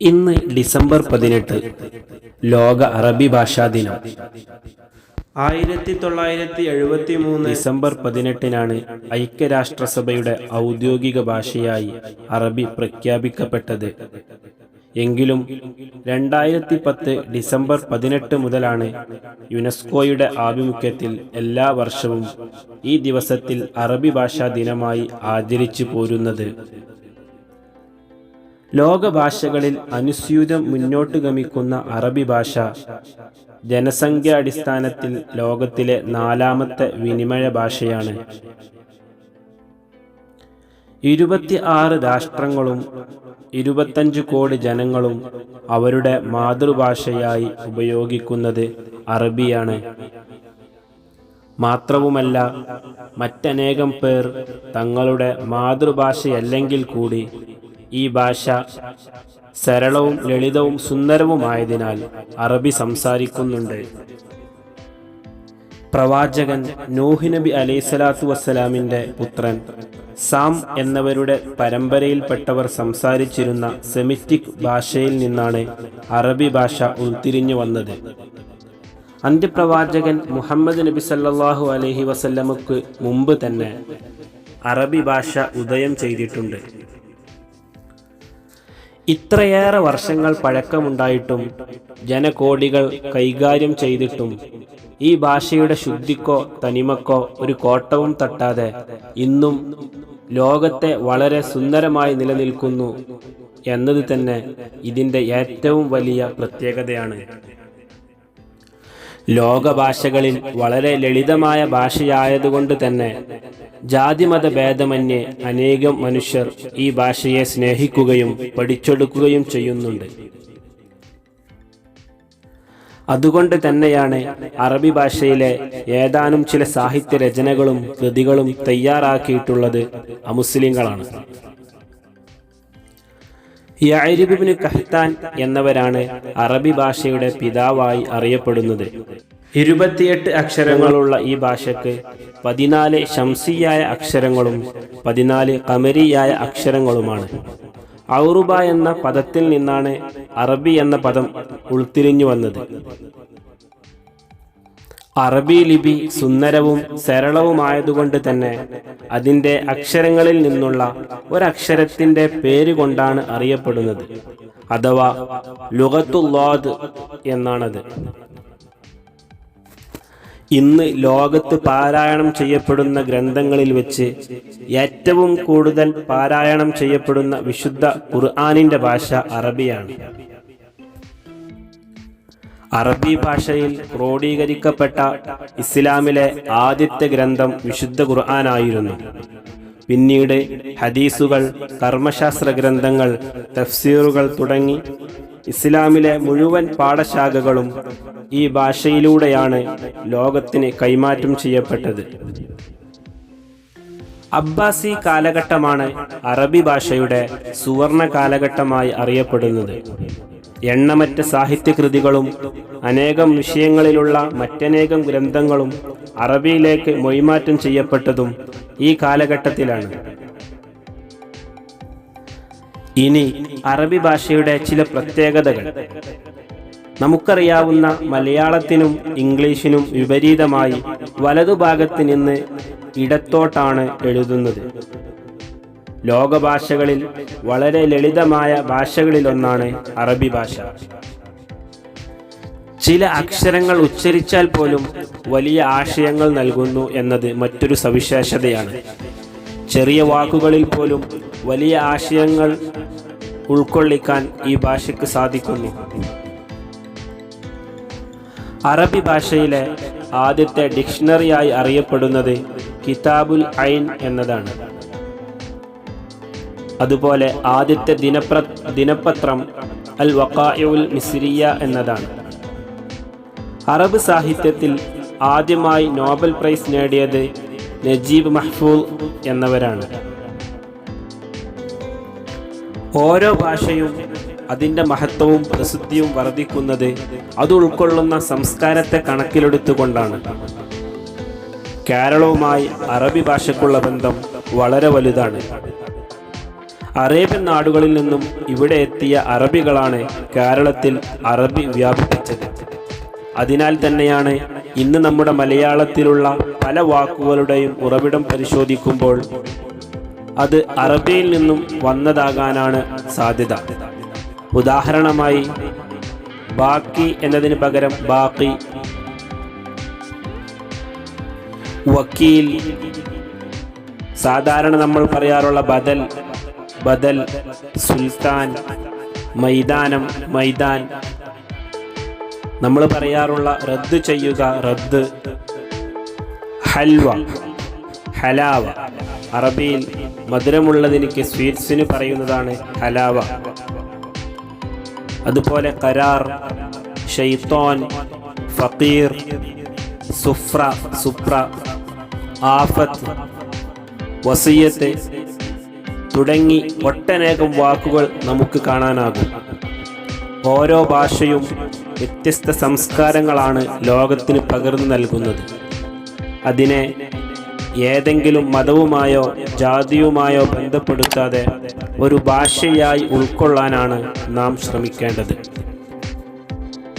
ഇന്ന് ഡിസംബർ പതിനെട്ട് ലോക അറബി ഭാഷാ ദിനം. ആയിരത്തി തൊള്ളായിരത്തി എഴുപത്തി മൂന്ന് ഡിസംബർ പതിനെട്ടിനാണ് ഐക്യരാഷ്ട്രസഭയുടെ ഔദ്യോഗിക ഭാഷയായി അറബി പ്രഖ്യാപിക്കപ്പെട്ടത്. എങ്കിലും രണ്ടായിരത്തി പത്ത് ഡിസംബർ പതിനെട്ട് മുതലാണ് യുനെസ്കോയുടെ ആഭിമുഖ്യത്തിൽ എല്ലാ വർഷവും ഈ ദിവസത്തിൽ അറബി ഭാഷാ ദിനമായി ആചരിച്ചു പോരുന്നത്. ലോകഭാഷകളിൽ അനുസ്യൂതം മുന്നോട്ട് ഗമിക്കുന്ന അറബി ഭാഷ ജനസംഖ്യാടിസ്ഥാനത്തിൽ ലോകത്തിലെ നാലാമത്തെ വിനിമയ ഭാഷയാണ്. ഇരുപത്തി ആറ് രാഷ്ട്രങ്ങളും ഇരുപത്തഞ്ച് കോടി ജനങ്ങളും അവരുടെ മാതൃഭാഷയായി ഉപയോഗിക്കുന്നത് അറബിയാണ്. മാത്രവുമല്ല മറ്റനേകം പേർ തങ്ങളുടെ മാതൃഭാഷയല്ലെങ്കിൽ കൂടി ഈ ഭാഷ സരളവും ലളിതവും സുന്ദരവുമായതിനാൽ അറബി സംസാരിക്കുന്നുണ്ട്. പ്രവാചകൻ നൂഹ് നബി അലൈഹിസ്സലാത്തു വസ്സലാമിന്റെ പുത്രൻ സാം എന്നവരുടെ പരമ്പരയിൽപ്പെട്ടവർ സംസാരിച്ചിരുന്ന സെമിറ്റിക് ഭാഷയിൽ നിന്നാണ് അറബി ഭാഷ ഉൾത്തിരിഞ്ഞു വന്നത്. അന്ത്യപ്രവാചകൻ മുഹമ്മദ് നബി സല്ലാഹു അലഹി വസല്ലമക്ക് മുമ്പ് തന്നെ അറബി ഭാഷ ഉദയം ചെയ്തിട്ടുണ്ട്. ഇത്രയേറെ വർഷങ്ങൾ പഴക്കമുണ്ടായിട്ടും ജനകോടികൾ കൈകാര്യം ചെയ്തിട്ടും ഈ ഭാഷയുടെ ശുദ്ധിക്കോ തനിമക്കോ ഒരു കോട്ടവും തട്ടാതെ ഇന്നും ലോകത്തെ വളരെ സുന്ദരമായി നിലനിൽക്കുന്നു എന്നത് തന്നെ ഇതിന്റെ ഏറ്റവും വലിയ പ്രത്യേകതയാണ്. ലോകഭാഷകളിൽ വളരെ ലളിതമായ ഭാഷയായതുകൊണ്ട് തന്നെ ജാതിമത ഭേദമന്യേ അനേകം മനുഷ്യർ ഈ ഭാഷയെ സ്നേഹിക്കുകയും പഠിച്ചെടുക്കുകയും ചെയ്യുന്നുണ്ട്. അതുകൊണ്ട് തന്നെയാണ് അറബി ഭാഷയിലെ ഏതാനും ചില സാഹിത്യ രചനകളും കൃതികളും തയ്യാറാക്കിയിട്ടുള്ളത് അമുസ്ലിങ്ങളാണ്. യാരിബിന് കഹ്താൻ എന്നവരാണ് അറബി ഭാഷയുടെ പിതാവായി അറിയപ്പെടുന്നത്. ഇരുപത്തിയെട്ട് അക്ഷരങ്ങളുള്ള ഈ ഭാഷയ്ക്ക് പതിനാല് ശംസിയായ അക്ഷരങ്ങളും പതിനാല് കമരിയായ അക്ഷരങ്ങളുമാണ്. ഔറുബ എന്ന പദത്തിൽ നിന്നാണ് അറബി എന്ന പദം ഉൾത്തിരിഞ്ഞു വന്നത്. അറബി ലിപി സുന്ദരവും സരളവുമായതുകൊണ്ട് തന്നെ അതിന്റെ അക്ഷരങ്ങളിൽ നിന്നുള്ള ഒരക്ഷരത്തിന്റെ പേര് കൊണ്ടാണ് അറിയപ്പെടുന്നത്. അഥവാ ലുഗത്തുല്ലാദ് എന്നാണത്. ഇന്ന് ലോകത്ത് പാരായണം ചെയ്യപ്പെടുന്ന ഗ്രന്ഥങ്ങളിൽ വെച്ച് ഏറ്റവും കൂടുതൽ പാരായണം ചെയ്യപ്പെടുന്ന വിശുദ്ധ ഖുർആാനിന്റെ ഭാഷ അറബിയാണ്. അറബി ഭാഷയിൽ ക്രോഡീകരിക്കപ്പെട്ട ഇസ്ലാമിലെ ആദ്യത്തെ ഗ്രന്ഥം വിശുദ്ധ ഖുർആാനായിരുന്നു. പിന്നീട് ഹദീസുകൾ കർമ്മശാസ്ത്ര ഗ്രന്ഥങ്ങൾ തഫ്സീറുകൾ തുടങ്ങി ഇസ്ലാമിലെ മുഴുവൻ പാഠശാഖകളും ഈ ഭാഷയിലൂടെയാണ് ലോകത്തിന് കൈമാറ്റം ചെയ്യപ്പെട്ടത്. അബ്ബാസി കാലഘട്ടമാണ് അറബി ഭാഷയുടെ സുവർണ കാലഘട്ടമായി അറിയപ്പെടുന്നത്. എണ്ണമറ്റ സാഹിത്യകൃതികളും അനേകം വിഷയങ്ങളിലുള്ള മറ്റനേകം ഗ്രന്ഥങ്ങളും അറബിയിലേക്ക് മൊഴിമാറ്റം ചെയ്യപ്പെട്ടതും ഈ കാലഘട്ടത്തിലാണ്. ഇനി അറബി ഭാഷയുടെ ചില പ്രത്യേകതകൾ. നമുക്കറിയാവുന്ന മലയാളത്തിനും ഇംഗ്ലീഷിനും വിപരീതമായി വലതുഭാഗത്ത് നിന്ന് ഇടത്തോട്ടാണ് എഴുതുന്നത്. ലോകഭാഷകളിൽ വളരെ ലളിതമായ ഭാഷകളിലൊന്നാണ് അറബി ഭാഷ. ചില അക്ഷരങ്ങൾ ഉച്ചരിച്ചാൽ പോലും വലിയ ആശയങ്ങൾ നൽകുന്നു എന്നത് മറ്റൊരു സവിശേഷതയാണ്. ചെറിയ വാക്കുകളിൽ പോലും വലിയ ആശയങ്ങൾ ഉൾക്കൊള്ളിക്കാൻ ഈ ഭാഷയ്ക്ക് സാധിക്കുന്നു. അറബി ഭാഷയിലെ ആദ്യത്തെ ഡിക്ഷണറിയായി അറിയപ്പെടുന്നത് കിതാബുൽ ഐൻ എന്നതാണ്. അതുപോലെ ആദ്യത്തെ ദിനപ്ര ദിനപത്രം അൽ വക്കായുൽ മിസ്രിയ എന്നതാണ്. അറബ് സാഹിത്യത്തിൽ ആദ്യമായി നോബൽ പ്രൈസ് നേടിയത് നജീബ് മഹ്ഫൂൽ എന്നവരാണ്. ഓരോ ഭാഷയും അതിന്റെ മഹത്വവും പ്രസിദ്ധിയും വർദ്ധിക്കുന്നത് അത് ഉൾക്കൊള്ളുന്ന സംസ്കാരത്തെ കണക്കിലെടുത്തുകൊണ്ടാണ്. കേരളവുമായി അറബി ഭാഷയ്ക്കുള്ള ബന്ധം വളരെ വലുതാണ്. അറേബ്യൻ നാടുകളിൽ നിന്നും ഇവിടെ എത്തിയ അറബികളാണ് കേരളത്തിൽ അറബി വ്യാപിപ്പിച്ചത്. അതിനാൽ തന്നെയാണ് ഇന്ന് നമ്മുടെ മലയാളത്തിലുള്ള പല വാക്കുകളുടെയും ഉറവിടം പരിശോധിക്കുമ്പോൾ അത് അറബിയിൽ നിന്നും വന്നതാകാനാണ് സാധ്യത. ഉദാഹരണമായി ബാക്കി എന്നതിന് പകരം ബാക്കി. വക്കീൽ. സാധാരണ നമ്മൾ പറയാറുള്ള ബദൽ ബദൽ സുൽത്താൻ മൈതാനം മൈതാൻ. നമ്മൾ പറയാറുള്ള റദ്ദ് ചെയ്യുക റദ്ദ്. ഹൽവ ഹലാവ അറബിയിൽ മധുരമുള്ളതിനിക്ക് സ്വീറ്റ്സിന് പറയുന്നതാണ് ഹലാവ. അതുപോലെ കരാർ ഷെയ്ത്തോൻ ഫക്കീർ സുഫ്ര സുപ്ര ആഫത്ത് വസീയത്ത് തുടങ്ങി ഒട്ടനേകം വാക്കുകൾ നമുക്ക് കാണാനാകും. ഓരോ ഭാഷയും വ്യത്യസ്ത സംസ്കാരങ്ങളാണ് ലോകത്തിന് പകർന്നു നൽകുന്നത്. അതിനെ ഏതെങ്കിലും മതവുമായോ ജാതിയുമായോ ബന്ധപ്പെടുത്താതെ ഒരു ഭാഷയായി ഉൾക്കൊള്ളാനാണ് നാം ശ്രമിക്കേണ്ടത്.